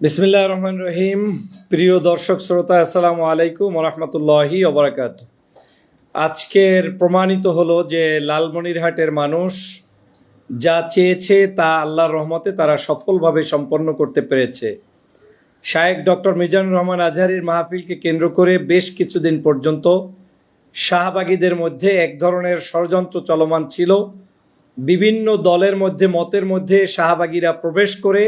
বিসমিল্লাহ রহমান রহিম প্রিয় দর্শক, শ্রোতা, আসসালামু আলাইকুম রহমতুল্লাহি অবরাকাত আজকের প্রমাণিত হলো যে লালমনিরহাটের মানুষ যা চেয়েছে তা আল্লাহর রহমতে তারা সফলভাবে সম্পন্ন করতে পেরেছে। শায়েক ডক্টর মিজানুর রহমান আজহারির মাহফিলকে কেন্দ্র করে বেশ কিছুদিন পর্যন্ত শাহবাগীদের মধ্যে এক ধরনের ষড়যন্ত্র চলমান ছিল। বিভিন্ন দলের মধ্যে, মতের মধ্যে শাহবাগীরা প্রবেশ করে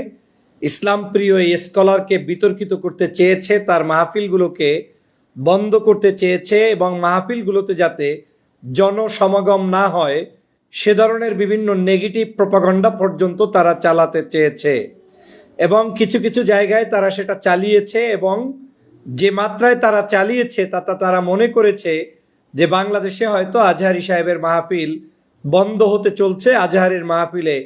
ইসলাম প্রিয় এই স্কলারকে বিতর্কিত করতে চেয়েছে, তার মাহফিলগুলোকে বন্ধ করতে চেয়েছে এবং মাহফিলগুলোতে যাতে জনসমাগম না হয়, সে ধরনের বিভিন্ন নেগেটিভ প্রপাগণ্ডা পর্যন্ত তারা চালাতে চেয়েছে এবং কিছু কিছু জায়গায় তারা সেটা চালিয়েছে এবং যে মাত্রায় তারা চালিয়েছে, তাতে তারা মনে করেছে যে বাংলাদেশে হয়তো আজহারি সাহেবের মাহফিল বন্ধ হতে চলছে, আজহারের মাহফিলে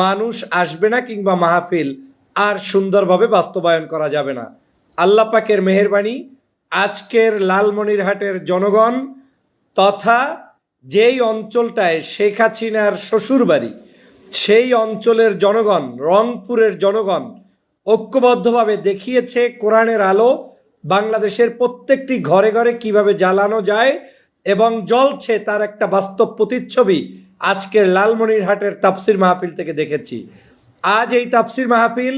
মানুষ আসবে না কিংবা মাহফিল আর সুন্দরভাবে বাস্তবায়ন করা যাবে না। আল্লাহ পাকের মেহরবানি আজকের লালমনিরহাটের জনগণ তথা যেই অঞ্চলটায় শেখ হাসিনার শ্বশুরবাড়ি, সেই অঞ্চলের জনগণ, রংপুরের জনগণ ঐক্যবদ্ধভাবে দেখিয়েছে কোরআনের আলো, বাংলাদেশের প্রত্যেকটি ঘরে ঘরে কীভাবে জ্বালানো যায় এবং জ্বলছে তার একটা বাস্তব প্রতিচ্ছবি আজকের লালমনিরহাটের তাফসির মাহফিল থেকে দেখেছি। আজ এই তাফসির মাহফিল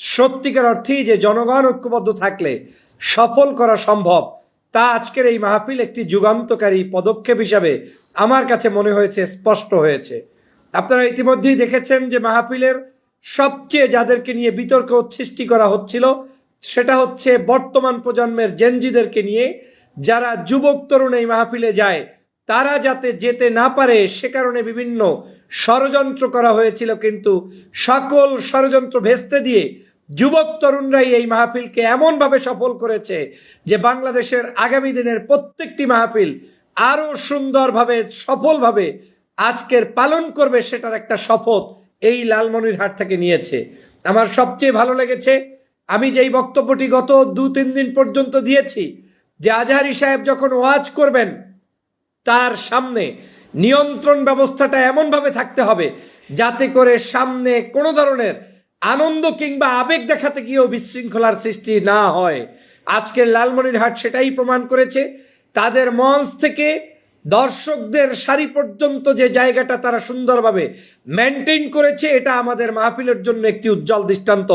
সত্যিকার অর্থেই যে জনগণ ঐক্যবদ্ধ থাকলে সফল করা সম্ভব, তা আজকের এই মাহফিল একটি যুগান্তকারী পদক্ষেপ হিসাবে আমার কাছে মনে হয়েছে, স্পষ্ট হয়েছে। আপনারা ইতিমধ্যেই দেখেছেন যে মাহফিলের সবচেয়ে যাদেরকে নিয়ে বিতর্ক সৃষ্টি করা হচ্ছিল, সেটা হচ্ছে বর্তমান প্রজন্মের জেনজিদেরকে নিয়ে, যারা যুবক তরুণ এই মাহফিলে যায় তারা যাতে যেতে না পারে, সে কারণে বিভিন্ন ষড়যন্ত্র করা হয়েছিল। কিন্তু সকল ষড়যন্ত্র ভেস্তে দিয়ে যুবক তরুণরাই এই মাহফিলকে এমনভাবে সফল করেছে যে বাংলাদেশের আগামী দিনের প্রত্যেকটি মাহফিল আরও সুন্দরভাবে, সফলভাবে আজকের পালন করবে সেটার একটা শপথ এই লালমনিরহাট থেকে নিয়েছে। আমার সবচেয়ে ভালো লেগেছে, আমি যেই বক্তব্যটি গত দু তিন দিন পর্যন্ত দিয়েছি যে আজহারি সাহেব যখন ওয়াজ করবেন তার সামনে নিয়ন্ত্রণ ব্যবস্থাটা এমনভাবে থাকতে হবে যাতে করে সামনে কোনো ধরনের আনন্দ কিংবা আবেগ দেখাতে গিয়েও বিশৃঙ্খলার সৃষ্টি না হয়। আজকের লালমনিরহাট সেটাই প্রমাণ করেছে। তাদের মঞ্চ থেকে দর্শকদের সারি পর্যন্ত যে জায়গাটা তারা সুন্দরভাবে মেনটেন করেছে, এটা আমাদের মাহফিলের জন্য একটি উজ্জ্বল দৃষ্টান্ত।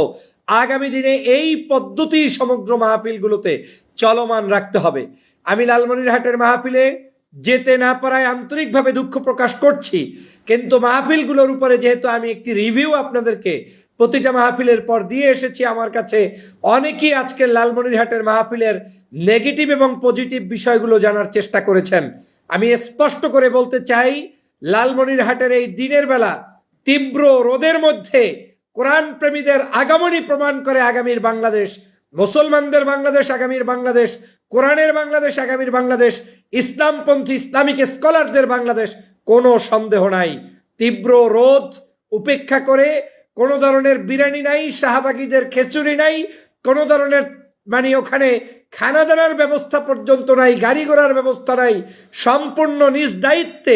আগামী দিনে এই পদ্ধতি সমগ্র মাহফিলগুলোতে চলমান রাখতে হবে। আমি লালমনিরহাটের মাহফিলে যেতে না পারায় আন্তরিকভাবে দুঃখ প্রকাশ করছি। কিন্তু মাহফিলগুলোর উপরে যেহেতু আমি একটি রিভিউ আপনাদেরকে, প্রতিটা মাহফিলের পর দিয়ে এসেছি আমার কাছে, অনেকেই আজকের লালমনিরহাটের মাহফিলের নেগেটিভ এবং পজিটিভ বিষয়গুলো জানার চেষ্টা করেছেন। আমি স্পষ্ট করে বলতে চাই, লালমনিরহাটের এই দিনের বেলা তীব্র রোদের মধ্যে কোরআন প্রেমীদের আগমনী প্রমাণ করে আগামীর বাংলাদেশ, মুসলমানদের বাংলাদেশ, আগামীর বাংলাদেশ কোরআনের বাংলাদেশ, আগামীর বাংলাদেশ, ইসলামপন্থী, ইসলামিক স্কলারদের বাংলাদেশ, কোনো সন্দেহ নাই। তীব্র রোদ উপেক্ষা করে কোনো ধরনের বিরিয়ানি নাই, শাহবাগীদের খিচুড়ি নাই, কোনো ধরনের মানে ওখানে খানা দানার ব্যবস্থা পর্যন্ত নাই, গাড়ি ঘোড়ার ব্যবস্থা নাই, সম্পূর্ণ নিজ দায়িত্বে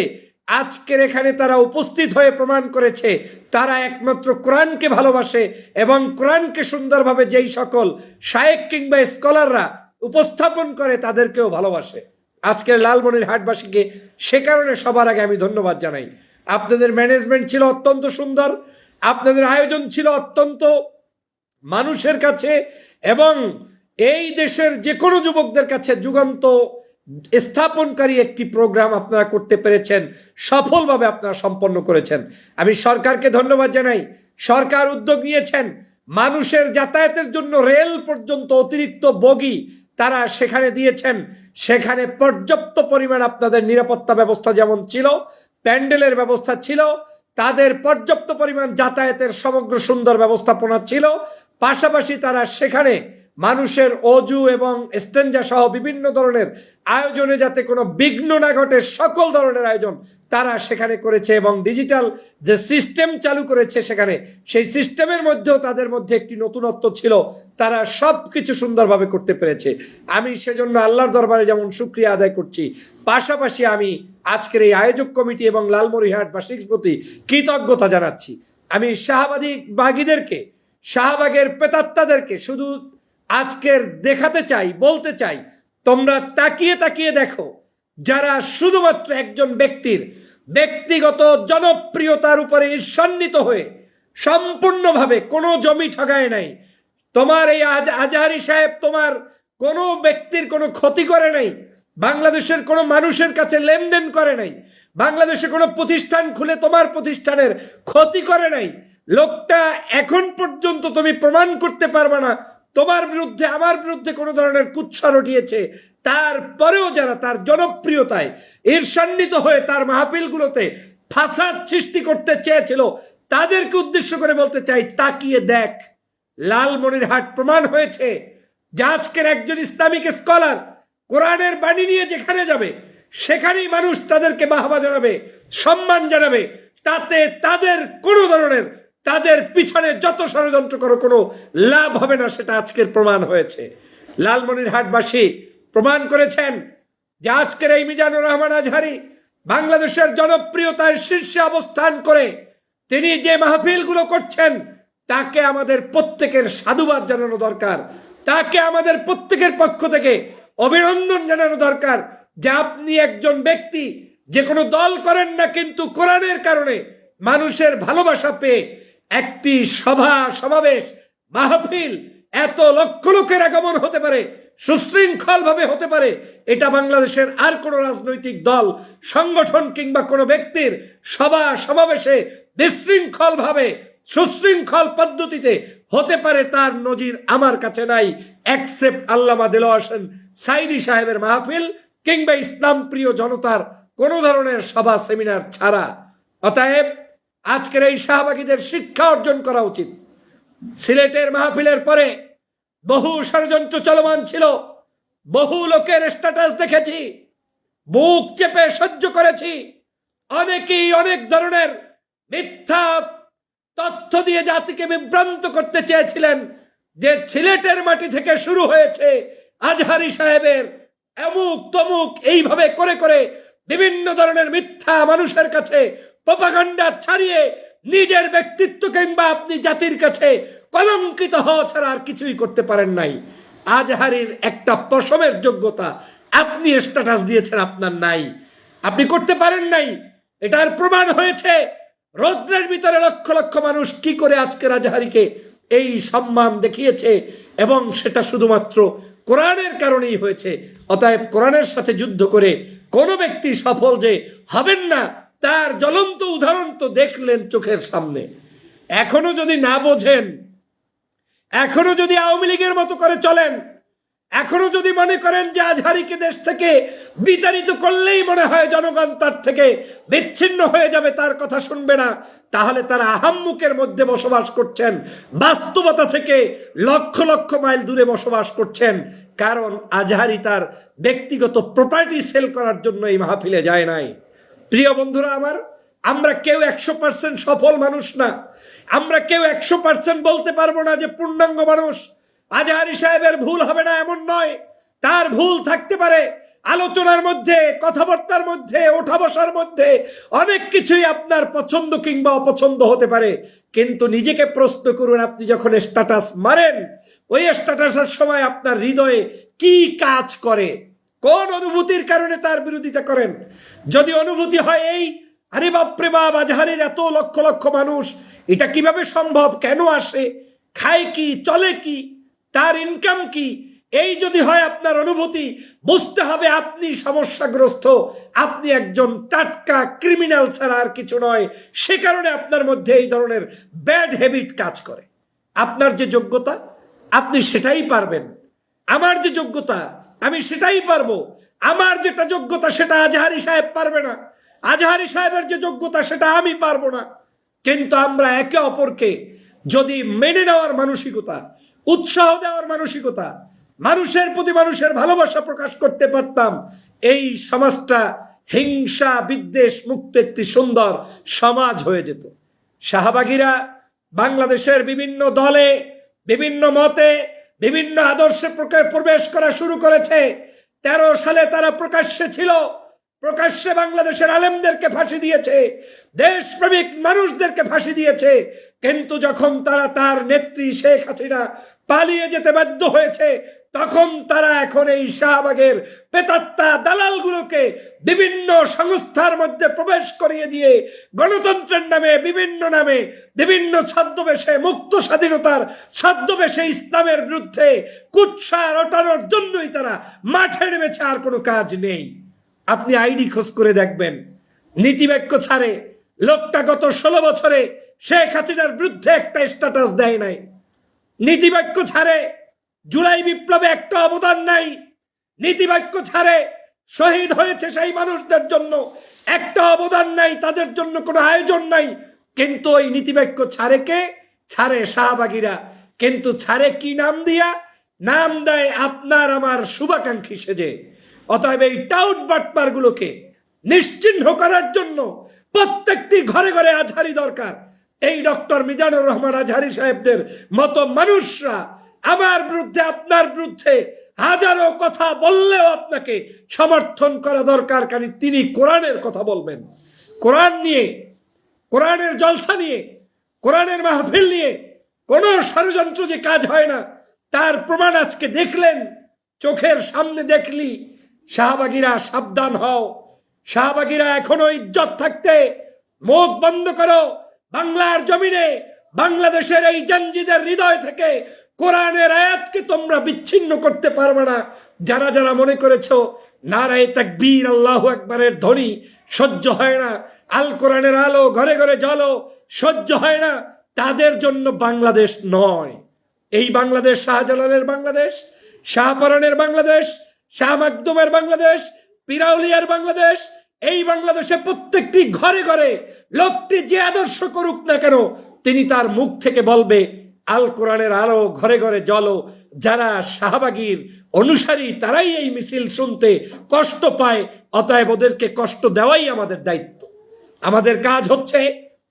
আজকের এখানে তারা উপস্থিত হয়ে প্রমাণ করেছে, তারা একমাত্র কোরআনকে ভালোবাসে এবং কোরআনকে সুন্দরভাবে যেই সকল শায়েক কিংবা স্কলাররা উপস্থাপন করে তাদেরকেও ভালোবাসে। আজকের লালমনির হাটবাসীকে সে কারণে সবার আগে আমি ধন্যবাদ জানাই। আপনাদের ম্যানেজমেন্ট ছিল অত্যন্ত সুন্দর, আপনাদের আয়োজন ছিল অত্যন্ত মানুষের কাছে এবং এই দেশের যে কোনো যুবকদের কাছে যুগান্ত স্থাপনকারী একটি প্রোগ্রাম আপনারা করতে পেরেছেন, সফলভাবে আপনারা সম্পন্ন করেছেন। আমি সরকারকে ধন্যবাদ জানাই। সরকার উদ্যোগ নিয়েছেন। মানুষের যাতায়াতের জন্য রেল পর্যন্ত অতিরিক্ত বগি তারা সেখানে দিয়েছেন। সেখানে পর্যাপ্ত পরিমাণ আপনাদের নিরাপত্তা ব্যবস্থা যেমন ছিল, প্যান্ডেলের ব্যবস্থা ছিল, তাদের পর্যাপ্ত পরিমাণ যাতায়াতের সমগ্র সুন্দর ব্যবস্থাপনা ছিল। পাশাপাশি তারা সেখানে মানুষের অজু এবং স্টেঞ্জা সহ বিভিন্ন ধরনের আয়োজনে যাতে কোনো বিঘ্ন না ঘটে, সকল ধরনের আয়োজন তারা সেখানে করেছে এবং ডিজিটাল যে সিস্টেম চালু করেছে সেখানে, সেই সিস্টেমের মধ্যেও তাদের মধ্যে একটি নতুনত্ব ছিল। তারা সব কিছু সুন্দরভাবে করতে পেরেছে। আমি সেজন্য আল্লাহর দরবারে যেমন সুক্রিয়া আদায় করছি, পাশাপাশি আমি আজকের এই আয়োজক কমিটি এবং লালমরিহাট লালমরিহাটবাসীর প্রতি কৃতজ্ঞতা জানাচ্ছি। আমি শাহবাদী বাগীদেরকে, শাহবাগের পেতাত্তাদেরকে শুধু আজকের দেখাতে চাই, বলতে চাই, তোমরা তাকিয়ে তাকিয়ে দেখো, যারা শুধুমাত্র একজন ব্যক্তির ব্যক্তিগত জনপ্রিয়তার উপরে ঈর্ষান্বিত হয়ে সম্পূর্ণভাবে কোনো জমি ঠগায় নাই, তোমার এই আজ, আজহারি সাহেব তোমার কোনো ব্যক্তির কোনো ক্ষতি করে নাই, বাংলাদেশের কোনো মানুষের কাছে লেনদেন করে নাই, বাংলাদেশে কোনো প্রতিষ্ঠান খুলে তোমার প্রতিষ্ঠানের ক্ষতি করে নাই, লোকটা এখন পর্যন্ত তুমি প্রমাণ করতে পারবে না তোমার বিরুদ্ধে, আমার বিরুদ্ধে কোনো ধরনের কুৎসা রটিয়েছে। তারপরেও যারা তার জনপ্রিয়তায় ঈর্ষান্বিত হয়ে তার মাহফিলগুলোতে ফাসাদ সৃষ্টি করতে চেয়েছিল, তাদেরকে উদ্দেশ্য করে বলতে চাই, তাকিয়ে দেখ। লালমনিরহাট প্রমাণ হয়েছে যে আজকের একজন ইসলামিক স্কলার কোরআনের বাণী নিয়ে যেখানে যাবে, সেখানেই মানুষ তাদেরকে বাহবা জানাবে, সম্মান জানাবে। তাতে তাদের কোনো ধরনের তাদের পিছনে যত ষড়যন্ত্র করো, কোনো লাভ হবে না, সেটা আজকের প্রমাণ হয়েছে। লালমনিরহাটবাসী প্রমাণ করেছেন যে আজকের এই মিজানুর রহমান আজহারি বাংলাদেশের জনপ্রিয়তার শীর্ষে অবস্থান করে তিনি যে মাহফিলগুলো করছেন, তাকে আমাদের প্রত্যেকের সাধুবাদ জানানো দরকার। তাকে আমাদের প্রত্যেকের পক্ষ থেকে অভিনন্দন জানানো দরকার যে আপনি একজন ব্যক্তি, যে কোনো দল করেন না কিন্তু কোরআনের কারণে মানুষের ভালোবাসা পেয়ে একটি সভা, সমাবেশ, মাহফিল এত লক্ষ লোকের আগমন হতে পারে সুশৃঙ্খল ভাবে হতে পারে, এটা বাংলাদেশের আর কোনো রাজনৈতিক দল, সংগঠন কিংবা কোনো ব্যক্তির সভা, সমাবেশে বিশৃঙ্খল ভাবে সুশৃঙ্খল পদ্ধতিতে হতে পারে তার নজির আমার কাছে নাই। অ্যাকসেপ্ট আল্লামা দিল হোসেন সাইদি সাহেবের মাহফিল কিংবা ইসলাম প্রিয় জনতার কোনো ধরনের সভা সেমিনার ছাড়া। অতএব আজকের এই শাহবাগীদের শিক্ষা অর্জন করা উচিত। সিলেটের মাহফিলের পরে বহু ষড়যন্ত্র চলমান ছিল। বহু লোকের স্ট্যাটাস দেখেছি। বুক চেপে সহ্য করেছি। অনেকেই অনেক ধরনের মিথ্যা তথ্য দিয়ে জাতিকে বিভ্রান্ত করতে চেয়েছিলেন যে সিলেটের মাটি থেকে শুরু হয়েছে আজহারি সাহেবের অমুক তমুক এইভাবে করে করে বিভিন্ন ধরনের মিথ্যা মানুষের কাছে প্রপাগান্ডা ছাড়িয়ে নিজের ব্যক্তিত্ব কিংবা আপনি জাতির কাছে কলঙ্কিত হওয়া ছাড়া আর কিছুই করতে পারেন নাই। আজহারির একটা পশমের যোগ্যতা আপনি স্ট্যাটাস দিয়েছেন আপনার নাই। আপনি করতে পারেন নাই। এটার প্রমাণ হয়েছে, রৌদ্রের ভিতরে লক্ষ লক্ষ মানুষ কি করে আজকে রাজাহারিকে এই সম্মান দেখিয়েছে এবং সেটা শুধুমাত্র কোরআনের কারণেই হয়েছে। অতএব কোরআনের সাথে যুদ্ধ করে কোনো ব্যক্তি সফল যে হবেন না তার জ্বলন্ত উদাহরণ তো দেখলেন চোখের সামনে। এখনও যদি না বোঝেন, এখনও যদি আওয়ামী লীগের মতো করে চলেন, এখনও যদি মনে করেন যে আজহারিকে দেশ থেকে বিতাড়িত করলেই মনে হয় জনগণ তার থেকে বিচ্ছিন্ন হয়ে যাবে, তার কথা শুনবে না, তাহলে তারা আহাম্মুকের মধ্যে বসবাস করছেন। বাস্তবতা থেকে লক্ষ লক্ষ মাইল দূরে বসবাস করছেন, কারণ আজহারি তার ব্যক্তিগত প্রপার্টি সেল করার জন্য এই মাহফিলে যায় নাই। প্রিয় বন্ধুরা আমার, আমরা কেউ একশো পার্সেন্ট সফল মানুষ না। আমরা কেউ একশো পার্সেন্ট বলতে পারব না যে পূর্ণাঙ্গ মানুষ। আজহারি সাহেবের ভুল হবে না এমন নয়। তার ভুল থাকতে পারে আলোচনার মধ্যে, কথাবার্তার মধ্যে ওঠা বসার মধ্যে। অনেক কিছুই আপনার পছন্দ কিংবা অপছন্দ হতে পারে। কিন্তু নিজেকে প্রশ্ন করুন, আপনি যখন স্ট্যাটাস মারেন, ওই স্ট্যাটাসের সময় আপনার হৃদয়ে কি কাজ করে? অনুভূতির কারণে তার বিরোধিতা করেন? যদি অনুভূতি হয় এই, আরে বাপরে বাপ, আজহারের এত লক্ষ লক্ষ মানুষ, এটা কীভাবে সম্ভব? কেন আসে? খায় কি? চলে কি? তার ইনকাম কি? এই যদি হয় আপনার অনুভূতি, বুঝতে হবে আপনি সমস্যাগ্রস্ত। আপনি একজন টাটকা ক্রিমিনাল ছাড়া আর কিছু নয়। সে কারণে আপনার মধ্যে এই ধরনের ব্যাড হ্যাবিট কাজ করে। আপনার যে যোগ্যতা, আপনি সেটাই পারবেন। আমার যে যোগ্যতা আমি সেটাই পারব। আমার যেটা যোগ্যতা সেটা আজহারি সাহেব পারবে না। আজহারি সাহেবের যে যোগ্যতা সেটা আমি পারব না। কিন্তু আমরা একে অপরকে যদি মেনে নেওয়ার মানসিকতা, উৎসাহ দেওয়ার মানসিকতা, মানুষের প্রতি মানুষের ভালোবাসা প্রকাশ করতে পারতাম, এই সমাজটা হিংসা, বিদ্বেষ মুক্ত একটি সুন্দর সমাজ হয়ে যেত। শাহবাগীরা বাংলাদেশের বিভিন্ন দলে, বিভিন্ন মতে বিভিন্ন আদর্শে প্রবেশ করা শুরু করেছে। তেরো সালে তারা প্রকাশ্যে ছিল। প্রকাশ্যে বাংলাদেশের আলেমদেরকে ফাঁসি দিয়েছে। দেশপ্রেমিক মানুষদেরকে ফাঁসি দিয়েছে। কিন্তু যখন তারা তার নেত্রী শেখ হাসিনা পালিয়ে যেতে বাধ্য হয়েছে তখন তারা এখন এই শাহবাগের পেতাত্তা দালালগুলোকে বিভিন্ন সংস্থার মধ্যে প্রবেশ করিয়ে দিয়ে গণতন্ত্রের নামে, বিভিন্ন নামে, বিভিন্ন ছদ্মবেশে, মুক্ত স্বাধীনতার ছদ্মবেশে ইসলামের বিরুদ্ধে কুৎসা রটানোর জন্যই তারা মাঠে নেমেছে, আর কোনো কাজ নেই। আপনি আইডি খোঁজ করে দেখবেন। নীতিবাক্য ছাড়ে, লোকটা গত ষোলো বছরে শেখ হাসিনার বিরুদ্ধে একটা স্ট্যাটাস দেয় নাই। নীতিবাক্য ছাড়ে জুলাই বিপ্লবে একটা অবদান নাই। নীতিবাক্য ছাড়ে শহীদ হয়েছে সেই মানুষদের জন্য। একটা অবদান নাই, তাদের জন্য কোনো আয়োজন নাই। কিন্তু ওই নীতিবাক্য ছাড়ে কে? ছাড়ে শাহবাগীরা। কিন্তু ছাড়ে কি নাম দিয়া? নাম দেয় আপনার আমার শুভাকাঙ্ক্ষী সেজে। অতএব এই টাউট বাটপারগুলোকে নিশ্চিহ্ন করার জন্য প্রত্যেকটি ঘরে ঘরে আজহারি দরকার। এই ডক্টর মিজানুর রহমান আজহারি সাহেবদের মতো মানুষরা আমার বিরুদ্ধে, আপনার বিরুদ্ধে হাজারো কথা বললেও আপনাকে সমর্থন করা দরকার কারণ তিনি কোরআনের কথা বলবেন। কোরআন নিয়ে, কোরআনের জলসা নিয়ে, কোরআনের মাহফিল নিয়ে কোনো ষড়যন্ত্র যে কাজ হয় না, তার প্রমাণ আজকে দেখলেন, চোখের সামনে দেখলি, শাহবাগীরা সাবধান হও। শাহবাগীরা এখনও ইজ্জত থাকতে, মুখ বন্ধ করো, বাংলার জমিনে বাংলাদেশের এই জঞ্জিদের হৃদয় থেকে কোরআনের আয়াতকে তোমরা বিচ্ছিন্ন করতে পারবে না। যারা যারা মনে করেছ, নারায় তাকবীর, আল্লাহ একবারের ধ্বনি, সহ্য হয় না। আল কোরআনের আলো, ঘরে ঘরে জলো সহ্য হয় না। তাদের জন্য বাংলাদেশ নয়। এই বাংলাদেশ শাহজালালের বাংলাদেশ, শাহপরানের বাংলাদেশ, শাহ মাকদুমের বাংলাদেশ, পিরাউলিয়ার বাংলাদেশ, এই বাংলাদেশে প্রত্যেকটি ঘরে ঘরে লোকটি যে আদর্শ করুক না কেন, তিনি তার মুখ থেকে বলবে আল কোরআনের আলো ঘরে ঘরে জলো যারা শাহবাগীর অনুসারী, তারাই এই মিছিল শুনতে কষ্ট পায়, অতএব ওদেরকে কষ্ট দেওয়াই আমাদের দায়িত্ব। আমাদের কাজ হচ্ছে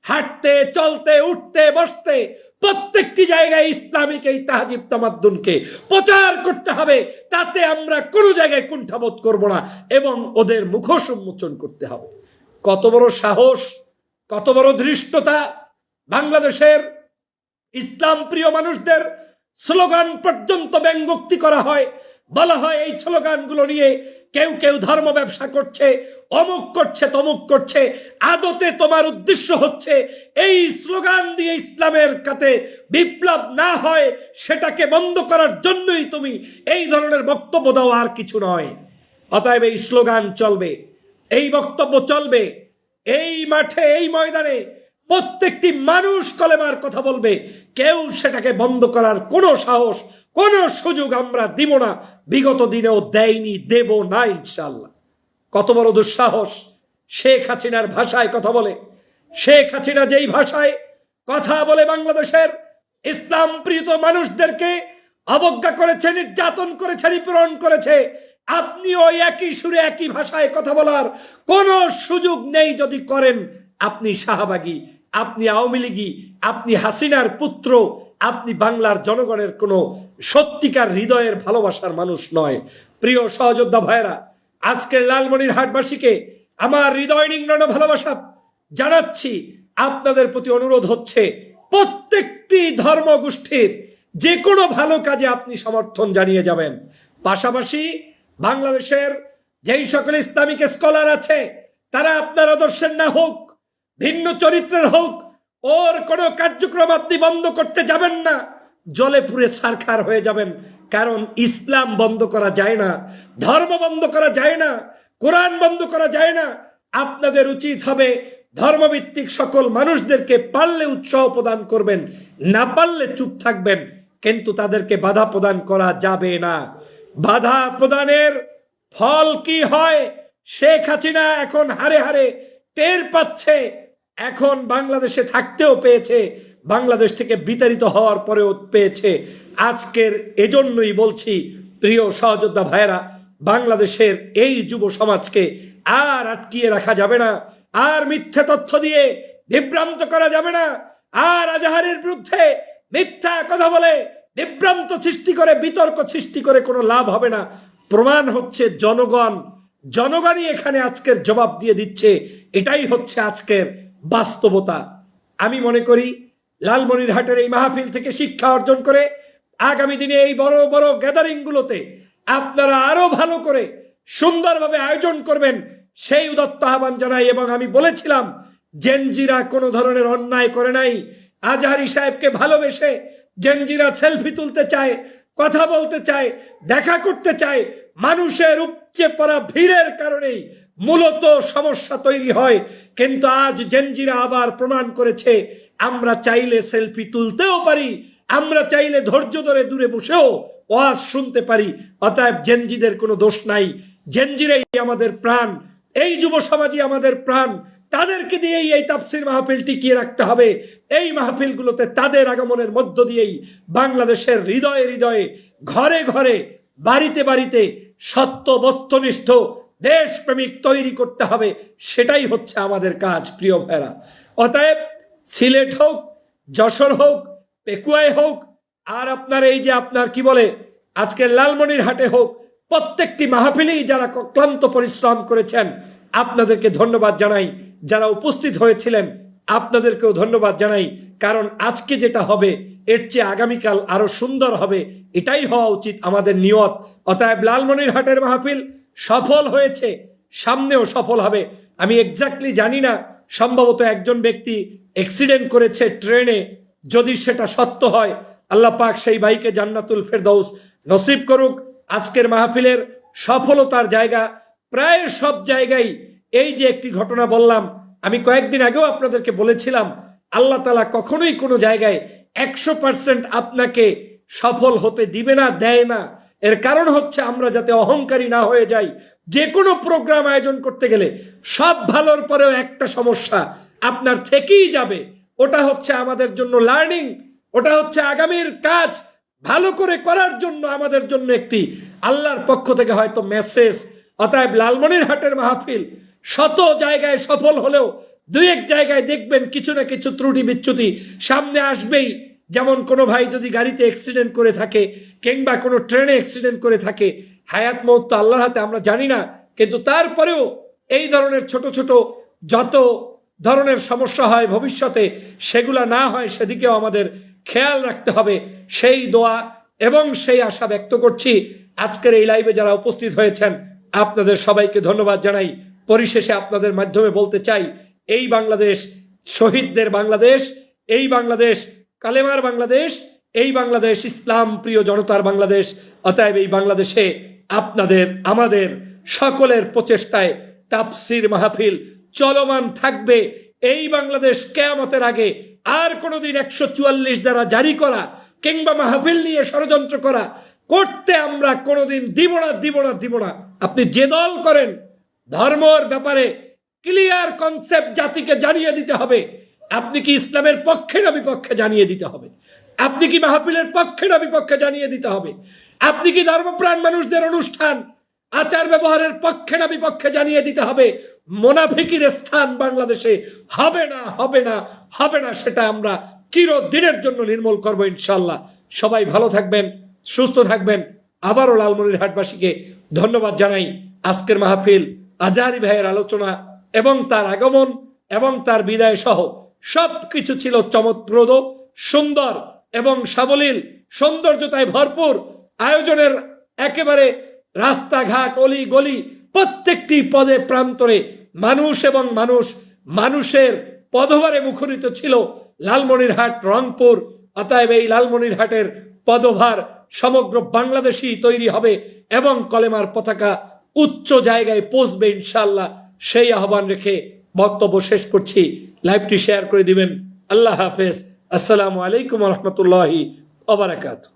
হাঁটতে, চলতে, উঠতে, বসতে। প্রত্যেকটি জায়গায় ইসলামিক এই তাহাজিব তামাদ্দুনকে প্রচার করতে হবে। তাতে আমরা কোনো জায়গায় কুণ্ঠাবোধ করব না এবং ওদের মুখোশ উন্মোচন করতে হবে। কত বড় সাহস, কত বড় ধৃষ্টতা বাংলাদেশের ইসলাম প্রিয় মানুষদের স্লোগান পর্যন্ত ব্যঙ্গোক্তি করা হয়। বলা হয় এই স্লোগানগুলো নিয়ে কেউ কেউ ধর্ম ব্যবসা করছে, অমুক করছে, তমুক করছে। আদতে তোমার উদ্দেশ্য হচ্ছে এই স্লোগান দিয়ে ইসলামের কাতে বিপ্লব না হয়, সেটাকে বন্ধ করার জন্যই তুমি এই ধরনের বক্তব্য দাও, আর কিছু নয়। অতএব এই স্লোগান চলবে, এই বক্তব্য চলবে। এই মাঠে, এই ময়দানে প্রত্যেকটি মানুষ কলেমার কথা বলবে। কেউ সেটাকে বন্ধ করার কোনো সাহস, কোনো সুযোগ আমরা দিব না। বিগত দিনেও দেয়নি, দেব না ইনশাল্লাহ কত বড় দুঃসাহস। শেখ হাসিনার ভাষায় কথা বলে। শেখ হাসিনা যেই ভাষায় কথা বলে বাংলাদেশের ইসলাম প্রিয়ত মানুষদেরকে অবজ্ঞা করেছে, নির্যাতন করেছে, নিপীড়ন করেছে, আপনি ওই একই সুরে একই ভাষায় কথা বলার কোনো সুযোগ নেই যদি করেন আপনি শাহবাগী। আপনি আওয়ামী লীগী আপনি হাসিনার পুত্র, আপনি বাংলার জনগণের কোনো সত্যিকার হৃদয়ের ভালোবাসার মানুষ নয়। প্রিয় সহযোদ্ধা ভাইয়েরা, আজকের লালমনির হাটবাসীকে আমার হৃদয় নিংড়ানো ভালোবাসা জানাচ্ছি। আপনাদের প্রতি অনুরোধ হচ্ছে, প্রত্যেকটি ধর্মগোষ্ঠীর যে কোনো ভালো কাজে আপনি সমর্থন জানিয়ে যাবেন। পাশাপাশি বাংলাদেশের যেই সকল ইসলামিক স্কলার আছে, তারা আপনার আদর্শের না হোক ভিন্ন চরিত্রের হোক, ওর কোনো কার্যক্রম আপনি বন্ধ করতে যাবেন না। জলে পুরে সারখার হয়ে যাবেন, কারণ ইসলাম বন্ধ করা যায় না, ধর্ম বন্ধ করা যায় না, কোরআন বন্ধ করা যায় না। আপনাদের উচিত হবে ধর্মভিত্তিক সকল মানুষদেরকে পারলে উৎসাহ প্রদান করবেন, না পারলে চুপ থাকবেন, কিন্তু তাদেরকে বাধা প্রদান করা যাবে না। বাধা প্রদানের ফল কি হয়? শেখ হাসিনা এখন হারে হারে টের পাচ্ছে এখন বাংলাদেশে থাকতেও পেয়েছে, বাংলাদেশ থেকে বিতাড়িত হওয়ার পরেও পেয়েছে। আজকের এজন্যই বলছি, প্রিয় সহযোদ্ধা ভাইয়েরা, বাংলাদেশের এই যুব সমাজকে আর আটকিয়ে রাখা যাবে না, আর মিথ্যা তথ্য দিয়ে বিভ্রান্ত করা যাবে না, আর আজাহারের বিরুদ্ধে মিথ্যা কথা বলে বিভ্রান্ত সৃষ্টি করে, বিতর্ক সৃষ্টি করে কোনো লাভ হবে না। প্রমাণ হচ্ছে জনগণ, জনগণই এখানে আজকের জবাব দিয়ে দিচ্ছে, এটাই হচ্ছে আজকের বাস্তবতা। আমি মনে করি লালমনিরহাটের এই মাহফিল থেকে শিক্ষা অর্জন করে আগামী দিনে এই বড় বড় গ্যাদারিংগুলোতে আপনারা আরও ভালো করে সুন্দরভাবে আয়োজন করবেন সেই উদত্ত আহ্বান জানাই এবং আমি বলেছিলাম, জেনজিরা কোনো ধরনের অন্যায় করে নাই। আজহারি সাহেবকে ভালোবেসে জেনজিরা সেলফি তুলতে চায়, কথা বলতে চায়, দেখা করতে চায়, মানুষের উপচে পড়া ভিড়ের কারণেই মূলত সমস্যা তৈরি হয়। কিন্তু আজ জেনজিরা আবার প্রমাণ করেছে, আমরা চাইলে সেলফি তুলতেও পারি, আমরা চাইলে ধৈর্য ধরে দূরে বসেও ওয়াজ শুনতে পারি। অতএব জেনজিদের কোনো দোষ নাই। জেনজিরাই আমাদের প্রাণ, এই যুব সমাজই আমাদের প্রাণ। তাদেরকে দিয়েই এই তাফসির মাহফিল টিকিয়ে রাখতে হবে। এই মাহফিলগুলোতে তাদের আগমনের মধ্য দিয়েই বাংলাদেশের হৃদয়ে হৃদয়ে, ঘরে ঘরে, বাড়িতে বাড়িতে সত্য বস্তুনিষ্ঠ দেশপ্রেমিক তৈরি করতে হবে, সেটাই হচ্ছে আমাদের কাজ, প্রিয় ভাইরা অতএব সিলেট হোক, যশোর হোক, পেকুয়ায় হোক, আর আপনার এই যে আপনার কি বলে, আজকে লালমনির হাটে হোক, প্রত্যেকটি মাহফিলেই যারা ক্লান্ত পরিশ্রম করেছেন, আপনাদেরকে ধন্যবাদ জানাই। যারা উপস্থিত হয়েছিলেন, আপনাদেরকেও ধন্যবাদ জানাই, কারণ আজকে যেটা হবে, এর চেয়ে আগামীকাল আরও সুন্দর হবে, এটাই হওয়া উচিত আমাদের নিয়ত। অতএব লালমনির হাটের মাহফিল সফল হয়েছে, সামনেও সফল হবে। আমি এক্স্যাক্টলি জানি না, সম্ভবত একজন ব্যক্তি অ্যাক্সিডেন্ট করেছে ট্রেনে, যদি সেটা সত্য হয়, আল্লাহ পাক সেই ভাইকে জান্নাতুল ফেরদৌস নসিব করুক। আজকের মাহফিলের সফলতার জায়গা, প্রায় সব জায়গায় এই যে একটি ঘটনা বললাম, আমি কয়েকদিন আগেও আপনাদেরকে বলেছিলাম, আল্লাহ তালা কখনোই কোনো জায়গায় একশো পার্সেন্ট আপনাকে সফল হতে দিবে না, দেয় না। এর কারণ হচ্ছে আমরা যাতে অহংকারী না হয়ে যাই। যে কোনো প্রোগ্রাম আয়োজন করতে গেলে সব ভালোর পরেও একটা সমস্যা আপনার থেকেই যাবে। ওটা হচ্ছে আমাদের জন্য লার্নিং ওটা হচ্ছে আগামীর কাজ। ভালো করে করার জন্য আমাদের জন্য একটি আল্লাহর পক্ষ থেকে হয়তো মেসেজ অতএব লালমনির হাটের মাহফিল শত জায়গায় সফল হলেও দুই এক জায়গায় দেখবেন কিছু না কিছু ত্রুটি বিচ্যুতি সামনে আসবেই। যেমন কোনো ভাই যদি গাড়িতে অ্যাক্সিডেন্ট করে থাকে কিংবা কোনো ট্রেনে অ্যাক্সিডেন্ট করে থাকে, হায়াত মৌত তো আল্লাহর হাতে আমরা জানি না, কিন্তু তারপরেও এই ধরনের ছোট ছোট যত ধরনের সমস্যা হয় ভবিষ্যতে সেগুলা না হয় সেদিকেও আমাদের খেয়াল রাখতে হবে। সেই দোয়া এবং সেই আশা ব্যক্ত করছি। আজকের এই লাইভে যারা উপস্থিত হয়েছেন, আপনাদের সবাইকে ধন্যবাদ জানাই। পরিশেষে আপনাদের মাধ্যমে বলতে চাই, এই বাংলাদেশ, শহীদদের বাংলাদেশ, এই বাংলাদেশ কালেমার বাংলাদেশ, এই বাংলাদেশ ইসলাম প্রিয় জনতার বাংলাদেশ। অতএব এই বাংলাদেশে আপনাদের, আমাদের সকলের প্রচেষ্টায় তাপসির মাহফিল চলমান থাকবে। এই বাংলাদেশ কেয়ামতের আগে আর কোনোদিন একশো চুয়াল্লিশ দ্বারা জারি করা কিংবা মাহফিল নিয়ে ষড়যন্ত্র করা করতে আমরা কোনোদিন দিব না দিব না দিব না। আপনি যে দল করেন, ধর্মর ব্যাপারে ক্লিয়ার কনসেপ্ট জাতিকে জানিয়ে দিতে হবে। আপনি কি ইসলামের পক্ষে না বিপক্ষে জানিয়ে দিতে হবে? আপনি কি মাহফিলের পক্ষে না বিপক্ষে জানিয়ে দিতে হবে? আপনি কি ধর্মপ্রাণ মানুষদের অনুষ্ঠান, আচার ব্যবহারের পক্ষে না বিপক্ষে জানিয়ে দিতে হবে? মোনাফিকির স্থান বাংলাদেশে হবে না হবে না হবে না সেটা আমরা চিরদিনের জন্য নির্মূল করব ইনশাল্লাহ সবাই ভালো থাকবেন, সুস্থ থাকবেন। আবারও লালমনির হাটবাসীকে ধন্যবাদ জানাই আজকের মাহফিল আজারি ভাইয়ের আলোচনা এবং তার আগমন এবং তার বিদায় সহ সব কিছু ছিল চমৎপ্রদ সুন্দর এবং সাবলীল, সৌন্দর্যতায় ভরপুর। আয়োজনের একেবারে রাস্তাঘাট অলি গলি প্রত্যেকটি পদে প্রান্তরে মানুষ এবং মানুষ মানুষের পদভারে মুখরিত ছিল লালমনিরহাট, রংপুর। অতএব এই লালমনিরহাটের পদভার সমগ্র বাংলাদেশই তৈরি হবে এবং কলেমার পতাকা উচ্চ জায়গায় পৌঁছবে ইনশাল্লাহ সেই আহ্বান রেখে বক্তব্য শেষ করছি। লাইভটি শেয়ার করে দিবেন। আল্লাহ হাফেজ। আসসালামু আলাইকুম রহমতুল্লাহি ওবরাকাতু